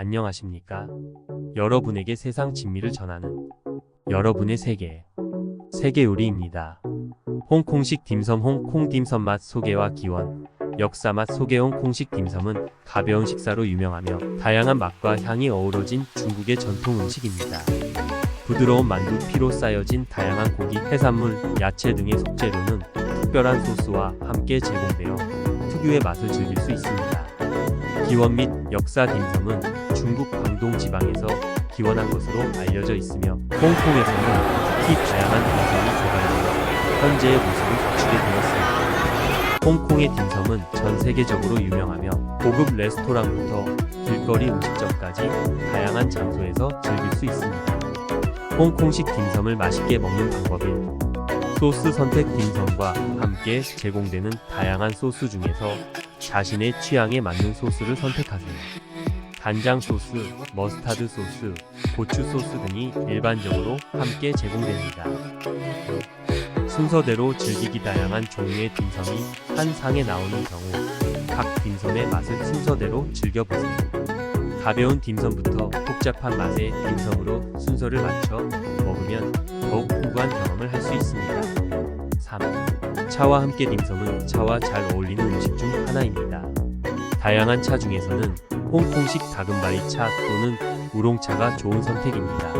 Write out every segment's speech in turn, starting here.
안녕하십니까? 여러분에게 세상 진미를 전하는 여러분의 세계 세계 요리입니다. 홍콩식 딤섬 홍콩 딤섬 맛 소개와 기원 역사 맛 소개 홍콩식 딤섬은 가벼운 식사로 유명하며 다양한 맛과 향이 어우러진 중국의 전통 음식입니다. 부드러운 만두 피로 쌓여진 다양한 고기, 해산물, 야채 등의 속재료는 특별한 소스와 함께 제공되어 특유의 맛을 즐길 수 있습니다. 기원 및 역사 딤섬은 중국 광동 지방에서 기원한 것으로 알려져 있으며 홍콩에서는 특히 다양한 딤섬이 개발되어 현재의 모습을 갖추게 되었습니다. 홍콩의 딤섬은 전 세계적으로 유명하며 고급 레스토랑부터 길거리 음식점까지 다양한 장소에서 즐길 수 있습니다. 홍콩식 딤섬을 맛있게 먹는 방법은 소스 선택 딤섬과 함께 제공되는 다양한 소스 중에서 자신의 취향에 맞는 소스를 선택하세요. 간장 소스, 머스타드 소스, 고추 소스 등이 일반적으로 함께 제공됩니다. 순서대로 즐기기 다양한 종류의 딤섬이 한 상에 나오는 경우 각 딤섬의 맛을 순서대로 즐겨보세요. 가벼운 딤섬부터 복잡한 맛의 딤섬으로 순서를 맞춰 먹으면 더욱 풍부한 경험을 할 수 있습니다. 3. 차와 함께 딤섬은 차와 잘 어울리는 음식 중 하나입니다. 다양한 차 중에서는 홍콩식 다금바리 차 또는 우롱차가 좋은 선택입니다.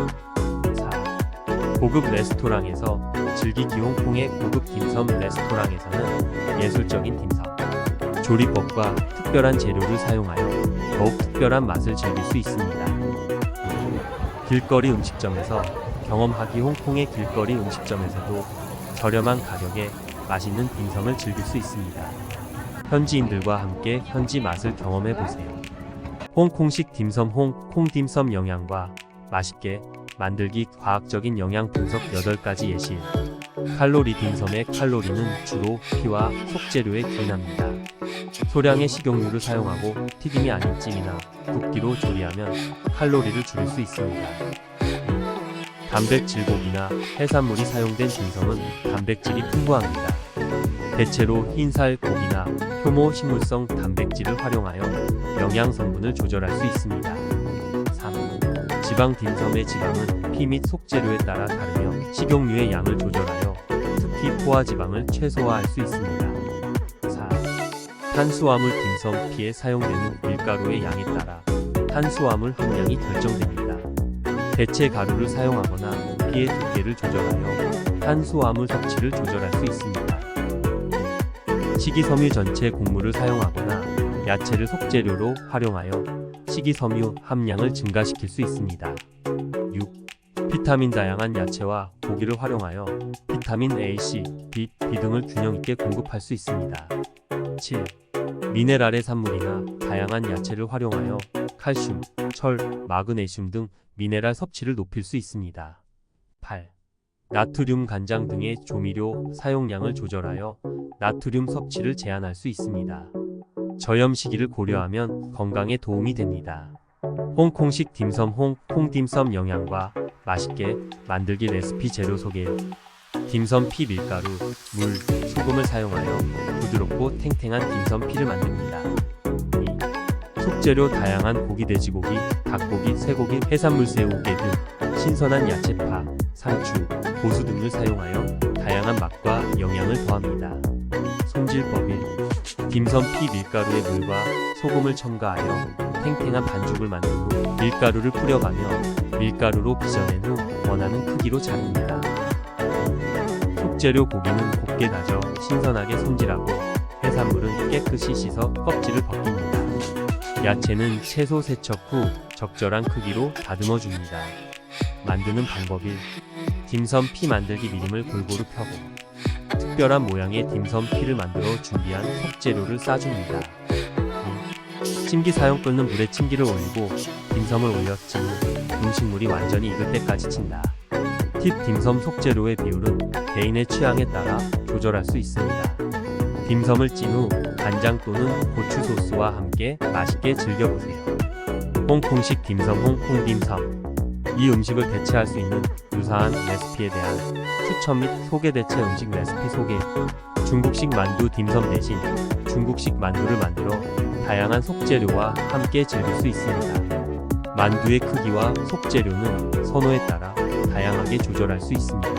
4. 고급 레스토랑에서 즐기기 홍콩의 고급 딤섬 레스토랑에서는 예술적인 딤섬, 조리법과 특별한 재료를 사용하여 더욱 특별한 맛을 즐길 수 있습니다. 길거리 음식점에서 경험하기 홍콩의 길거리 음식점에서도 저렴한 가격에 맛있는 딤섬을 즐길 수 있습니다. 현지인들과 함께 현지 맛을 경험해 보세요. 홍콩식 딤섬 홍콩 딤섬 영양과 맛있게 만들기 과학적인 영양 분석 8가지 예시. 칼로리 딤섬의 칼로리는 주로 피와 속재료에 기인합니다. 소량의 식용유를 사용하고 튀김이 아닌 찜이나 굽기로 조리하면 칼로리를 줄일 수 있습니다. 단백질 고기나 해산물이 사용된 딤섬은 단백질이 풍부합니다. 대체로 흰살 고기나 효모 식물성 단백질을 활용하여 영양 성분을 조절할 수 있습니다. 3. 지방 딤섬의 지방은 피 및 속재료에 따라 다르며 식용유의 양을 조절하여 특히 포화 지방을 최소화할 수 있습니다. 4. 탄수화물 딤섬 피에 사용되는 밀가루의 양에 따라 탄수화물 함량이 결정됩니다. 대체 가루를 사용하거나 피의 두께를 조절하여 탄수화물 섭취를 조절할 수 있습니다. 식이섬유 전체 곡물을 사용하거나 야채를 속재료로 활용하여 식이섬유 함량을 증가시킬 수 있습니다. 6. 비타민 다양한 야채와 고기를 활용하여 비타민 A, C, B, B 등을 균형 있게 공급할 수 있습니다. 7. 미네랄의 산물이나 다양한 야채를 활용하여 칼슘, 철, 마그네슘 등 미네랄 섭취를 높일 수 있습니다. 8. 나트륨 간장 등의 조미료 사용량을 조절하여 나트륨 섭취를 제한할 수 있습니다. 저염 시기를 고려하면 건강에 도움이 됩니다. 홍콩식 딤섬 홍콩 딤섬 영양과 맛있게 만들기 레시피 재료 소개 딤섬 피 밀가루, 물, 소금을 사용하여 부드럽고 탱탱한 딤섬 피를 만듭니다. 2. 속재료 다양한 고기 돼지고기, 닭고기, 쇠고기, 해산물 새우, 게 등 신선한 야채파, 상추, 고수 등을 사용하여 다양한 맛과 영양을 더합니다. 손질법 1. 딤섬 피 밀가루에 물과 소금을 첨가하여 탱탱한 반죽을 만든 후 밀가루를 뿌려가며 밀가루로 빚어낸 후 원하는 크기로 자릅니다. 속재료 고기는 곱게 다져 신선하게 손질하고 해산물은 깨끗이 씻어 껍질을 벗깁니다. 야채는 채소 세척 후 적절한 크기로 다듬어 줍니다. 만드는 방법 1. 딤섬 피 만들기 미림을 골고루 펴고 특별한 모양의 딤섬 피를 만들어 준비한 속재료를 싸줍니다. 2. 찜기 사용 끓는 물에 찜기를 올리고 딤섬을 후 음식물이 완전히 익을 때까지 찐다. 팁 딤섬 속재료의 비율은 개인의 취향에 따라 조절할 수 있습니다. 딤섬을 찐 후 간장 또는 고추 소스와 함께 맛있게 즐겨보세요. 홍콩식 딤섬 홍콩 딤섬 이 음식을 대체할 수 있는 유사한 레시피에 대한 추천 및 소개 대체 음식 레시피 소개 중국식 만두 딤섬 대신 중국식 만두를 만들어 다양한 속재료와 함께 즐길 수 있습니다. 만두의 크기와 속재료는 선호에 따라 다양하게 조절할 수 있습니다.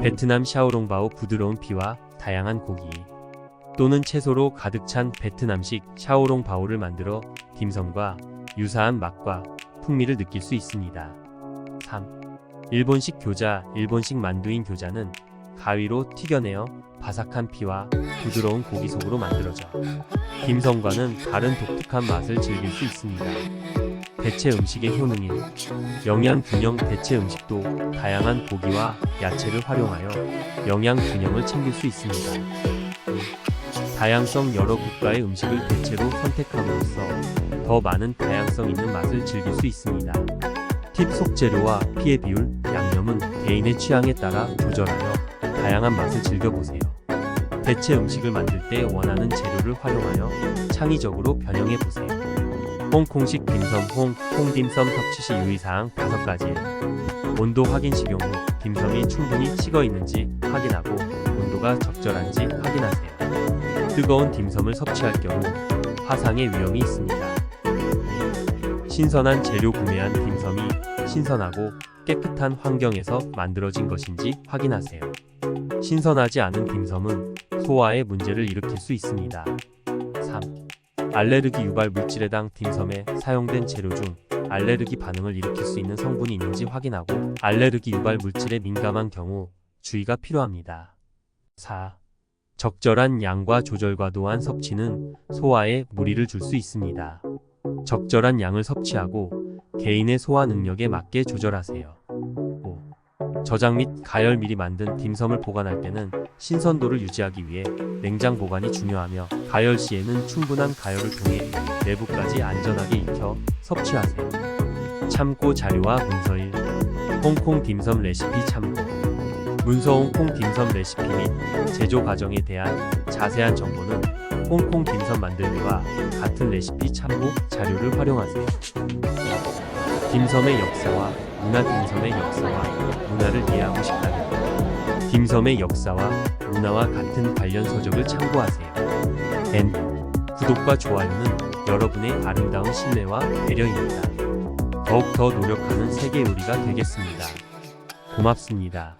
베트남 샤오롱바오 부드러운 피와 다양한 고기 또는 채소로 가득 찬 베트남식 샤오롱바오를 만들어 딤섬과 유사한 맛과 풍미를 느낄 수 있습니다. 3. 일본식 교자 일본식 만두인 교자는 가위로 튀겨내어 바삭한 피와 부드러운 고기 속으로 만들어져 딤섬과는 다른 독특한 맛을 즐길 수 있습니다. 대체 음식의 효능인 영양 균형 대체 음식도 다양한 고기와 야채를 활용하여 영양 균형을 챙길 수 있습니다. 다양성 여러 국가의 음식을 대체로 선택함으로써 더 많은 다양성 있는 맛을 즐길 수 있습니다. 팁 속재료와 피의 비율, 양념은 개인의 취향에 따라 조절하여 다양한 맛을 즐겨보세요. 대체 음식을 만들 때 원하는 재료를 활용하여 창의적으로 변형해 보세요. 홍콩식 딤섬 홍, 홍딤섬 섭취 시 유의사항 5가지 온도 확인 식용 후 딤섬이 충분히 식어 있는지 확인하고 온도가 적절한지 확인하세요. 뜨거운 딤섬을 섭취할 경우 화상의 위험이 있습니다. 신선한 재료 구매한 딤섬이 신선하고 깨끗한 환경에서 만들어진 것인지 확인하세요. 신선하지 않은 딤섬은 소화에 문제를 일으킬 수 있습니다. 3. 알레르기 유발 물질에 당 딤섬에 사용된 재료 중 알레르기 반응을 일으킬 수 있는 성분이 있는지 확인하고 알레르기 유발 물질에 민감한 경우 주의가 필요합니다. 4. 적절한 양과 조절 과도한 섭취는 소화에 무리를 줄 수 있습니다. 적절한 양을 섭취하고 개인의 소화 능력에 맞게 조절하세요. 5. 저장 및 가열 미리 만든 딤섬을 보관할 때는 신선도를 유지하기 위해 냉장 보관이 중요하며 가열 시에는 충분한 가열을 통해 내부까지 안전하게 익혀 섭취하세요. 참고 자료와 문서 1. 홍콩 딤섬 레시피 참고 문서 홍콩 딤섬 레시피 및 제조 과정에 대한 자세한 정보는 홍콩 딤섬 만들기와 같은 레시피 참고 자료를 활용하세요. 딤섬의 역사와 문화 딤섬의 역사와 문화를 이해하고 싶다면 딤섬의 역사와 문화와 같은 관련 서적을 참고하세요. N 구독과 좋아요는 여러분의 아름다운 신뢰와 배려입니다. 더욱 더 노력하는 세계 요리가 되겠습니다. 고맙습니다.